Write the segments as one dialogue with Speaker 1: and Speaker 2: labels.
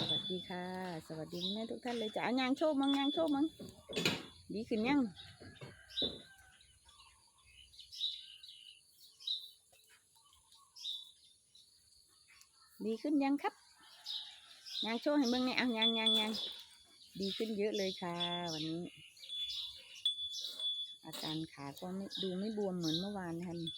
Speaker 1: สวัสดีค่ะ สวัสดีแม่ทุกท่านเลยจ้ะเอายางโชว์มังยางโชว์มังดีขึ้นยังดีขึ้นยังครับยางโชว์ให้เบิ่งเนี่ยเอายางยางยางดีขึ้นเยอะเลยค่ะ วันนี้ อาการขาก็ไม่ดูไม่บวมเหมือนเมื่อวานนะคะนี่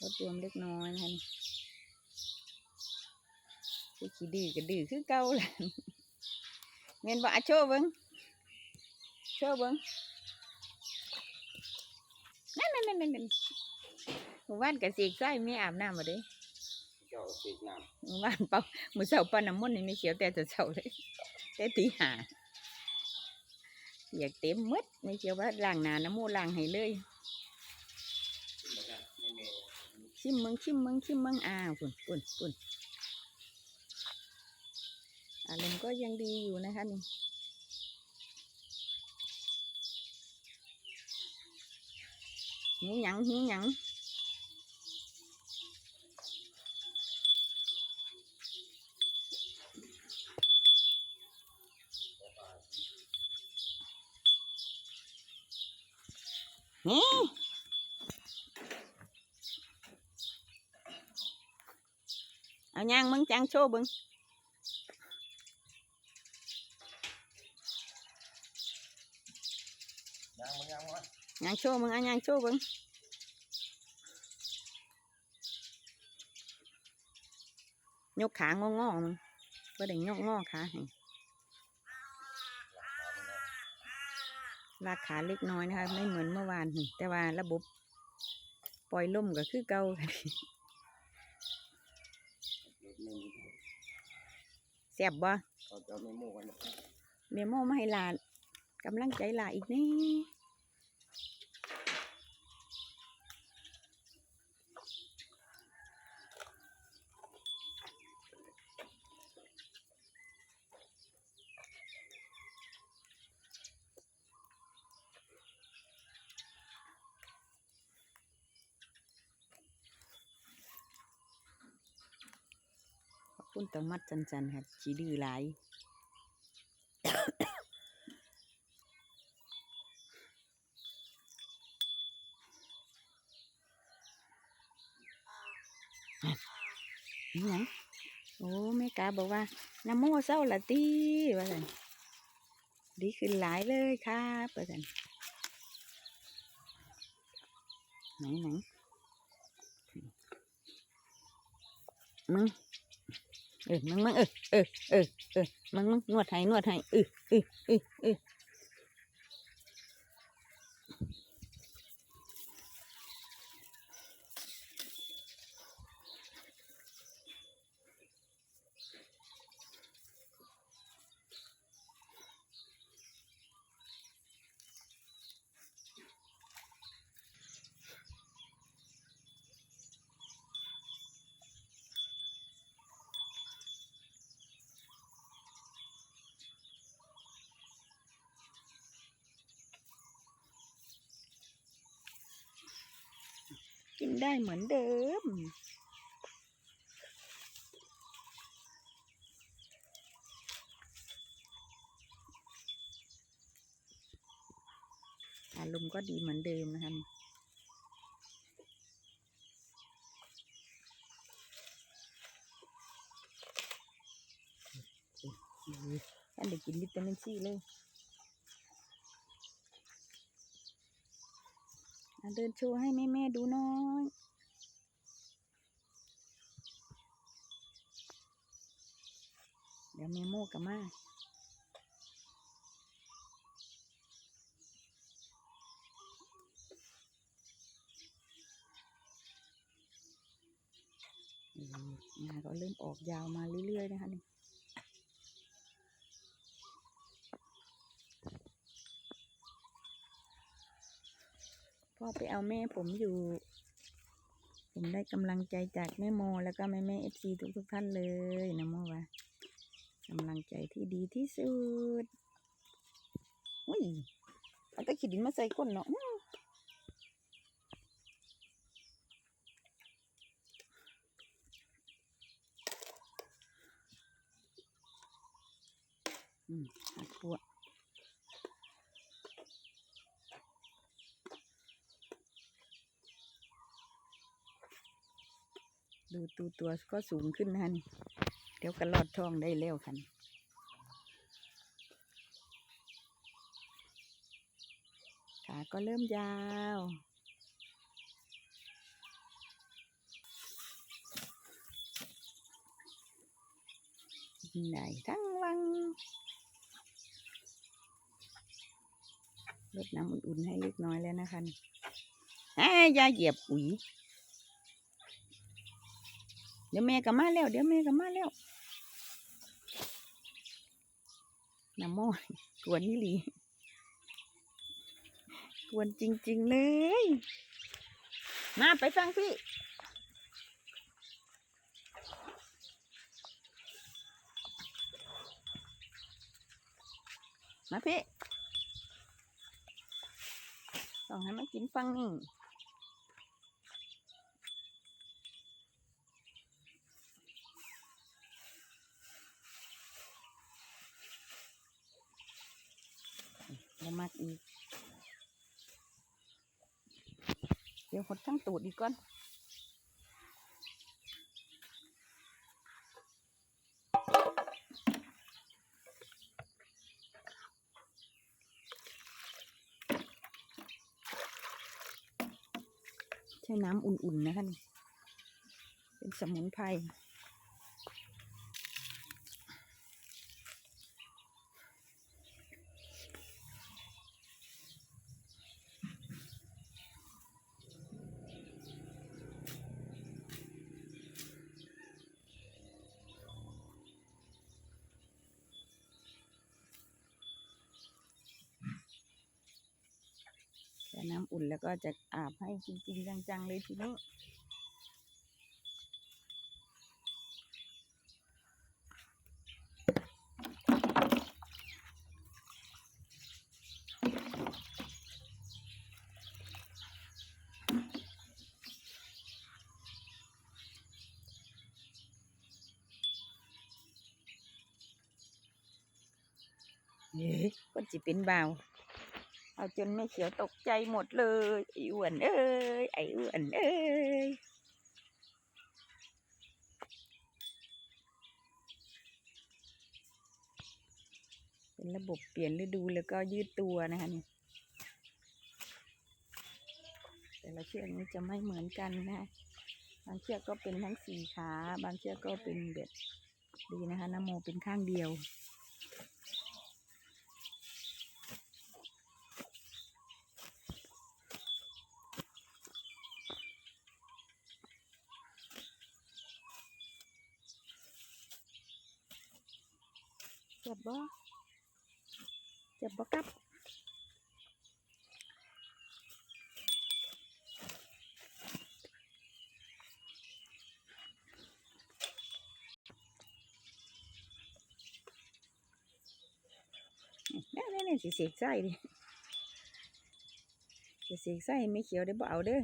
Speaker 1: ลดบวมเล็กน้อยนะคะนี่ คือขี้ดื้อก็ดื้อคือเก่าแหละเมนบ่อะโชว์เบิ่งโชว์เบิ่งนั่นนั่นนั่นนั่นหมู่บ้านกับสีกไส้ไม่อาบน้ำมาเด้
Speaker 2: เจ้าสีน้
Speaker 1: หมู่บ้านเป่าหมู่เสาปาน้ำมนต์นี่ไม่เขียวแต่จะเสาเลยแต่ตีหาอยากเต็มหมดไม่เขียวว่าล้างหนาน้ำมูกล้างให้เลยำ
Speaker 2: นะครับไม่มี
Speaker 1: ชิมมึงชิมมึงชิมมึงอ้าวปุ่นปุ่นปุ่น อารมณ์ก็ยังดีอยู่นะคะนี่หิวหยังหิวหยังนี่เอาย่างมึงจังโชว์เบึง
Speaker 2: ยังมันยังวะ
Speaker 1: ย่างโชว์มึงเอาย่างโชว์เบึงยกขางองอๆมึงก็ได้ยกงอขาให้ลากขาเล็กน้อยนะคะ ไม่เหมือนเมื่อวานนี่แต่ว่าระบบปล่อยลมก็คือเก่าค่ะ
Speaker 2: รถไม่มี
Speaker 1: แซ่บบ่
Speaker 2: เขาจะไม่มู่กันนะ
Speaker 1: เมโมมาให้หลานกำลังใจหลานอีกนี่ คุณตองมัดจันๆค่ะชีดื้อหลายนี่หยังโอ้แม่กาบอกว่าน้ำโมเศร้าละตีว่าสันดีขึ้นหลายเลยครับว่าสันไหนไหนมึง เออมึงมึงเออเออเออเออมึงมึงนวดให้นวดให้เออเออเออเออ กินได้เหมือนเดิม อารมณ์ก็ดีเหมือนเดิมนะคะท่านได้กินวิตามินซีเลยอะ เดินโชว์ให้แม่แม่ๆดูน้อยเดี๋ยวแม่โมกับมาอืมงาก็เริ่มออกยาวมาเรื่อยๆนะคะนี่ พ่อไปเอาแม่ผมอยู่ ผมได้กำลังใจจากแม่โมแล้วก็แม่แม่เอฟซีทุกทุกท่านเลยนะโมว่ากำลังใจที่ดีที่สุดอุ้ยเอาตะขีดินมาใส่ก้นเนาะอืมหักพวด ตูตัวก็สูงขึ้นนะฮะนี่เดี๋ยวก็ลอดท้องได้แล้วคันขาก็เริ่มยาวไหนทั้งวันลดน้ำอุ่นๆให้เล็กน้อยแล้วนะคะแอ้ยอยาเหยียบอุ๋ย ดี๋ยวแม่ก็มาแล้ว เดี๋ยวแม่ก็มาแล้วน้ำโมยกวนนี่หลีกวนจริง ๆ เลย มาไปฟังพี่มาพี่ต้องให้มันกินฟังนี่ แล้วมักอีก เดี๋ยวหดทั้งตูดอีกก่อนใช้น้ำอุ่นๆนะคะนี่เป็นสมุนไพร น้ำอุ่นแล้วก็จะอาบให้จริง ๆ จัง ๆ เลยทีนี้เฮ้ยคนจิเป็นเบา เอาจนแม่เขียวตกใจหมดเลยไอ้อ้วนเอ้ยไอ้อ้วนเอ้ยเป็นระบบเปลี่ยนฤดูแล้วก็ยืดตัวนะคะนี่แต่ละเชือกนี้จะไม่เหมือนกันนะบางเชือกก็เป็นทั้งสี่ขา บางเชือกก็เป็นแบบดีนะคะน้ำโมเป็นข้างเดียว บบ่เจ็บบ่ครับนี่นี่นี่สิเสกไส้ดิสิเสกไส้ไม่เขียวเดี๋ยวบ่เอาเด้อ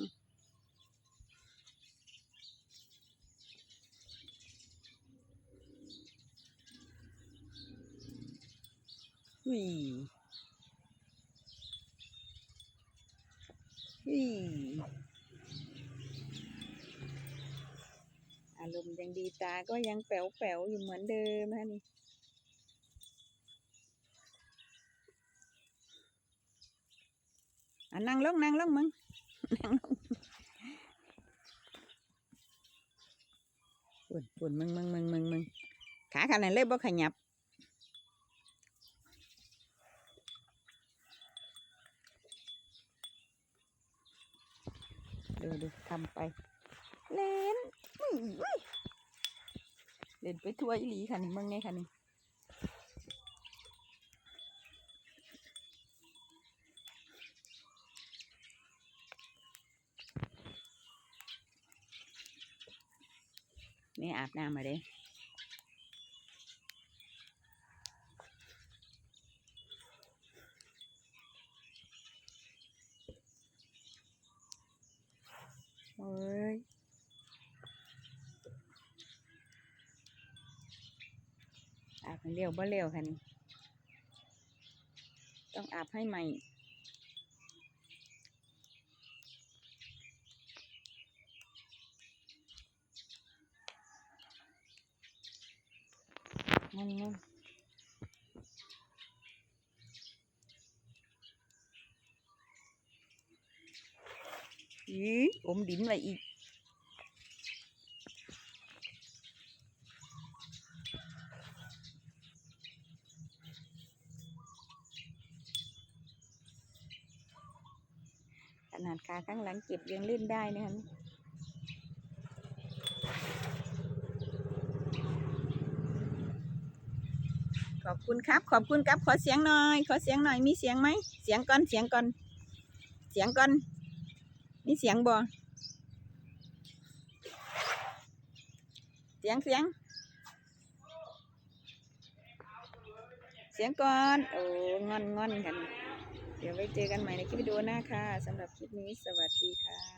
Speaker 1: ม หุยหุยอารมณ์ยังดีตาก็ยังแป๋วๆอยู่เหมือนเดิมฮะนี่อะนั่งลงนั่งลงมึงนั่งลงปุ่นปุ่นมึงมึงมึงมึงมึงขาขนาดเล็บบ่ขยับ ดูดูทำไป เล่นเล่นไปทั่วอีหลีค่ะนี่มึงไงค่ะนี่นี่อาบน้ำมาเด้ โอ้ยอาบเร็วบ่เร็วคันต้องอาบให้ใหม่ อมดินไว้อีกขนาดขาข้างหลังเก็บยังเล่นได้นะครับขอบคุณครับ ขอบคุณครับ ขอเสียงหน่อย ขอเสียงหน่อย มีเสียงไหม เสียงก่อน เสียงก่อน เสียงก่อน มีเสียงบ่เสียงเสียง เสียงก่อน โอ้งอนงอนกัน เดี๋ยวไว้เจอกันใหม่ในคลิปวิดีโอหน้าค่ะสำหรับคลิปนี้สวัสดีค่ะ